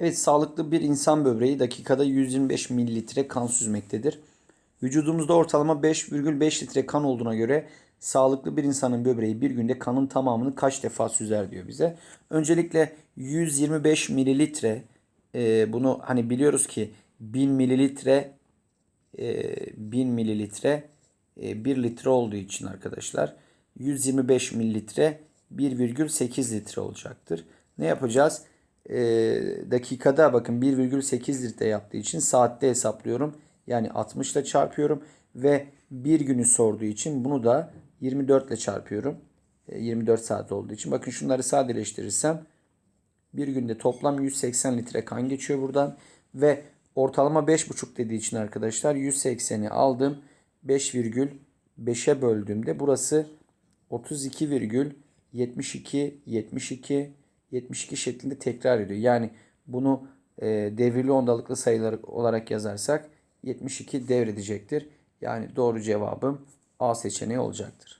Evet sağlıklı bir insan böbreği dakikada 125 mililitre kan süzmektedir. Vücudumuzda ortalama 5,5 litre kan olduğuna göre sağlıklı bir insanın böbreği bir günde kanın tamamını kaç defa süzer diyor bize. Öncelikle 125 mililitre e, bunu hani biliyoruz ki 1000 mililitre e, 1000 mililitre e, 1 litre olduğu için arkadaşlar 125 mililitre 1,8 litre olacaktır. Ne yapacağız? E, dakikada bakın 1,8 litre yaptığı için saatte hesaplıyorum. Yani 60 ile çarpıyorum ve bir günü sorduğu için bunu da 24 ile çarpıyorum. E, 24 saat olduğu için. Bakın şunları sadeleştirirsem bir günde toplam 180 litre kan geçiyor buradan. Ve ortalama 5,5 dediği için arkadaşlar 180'i aldım. 5,5'e böldüğümde burası 32,72 72 72 şeklinde tekrar ediyor. Yani bunu e, devirli ondalıklı sayılar olarak yazarsak 72 devredecektir. Yani doğru cevabım A seçeneği olacaktır.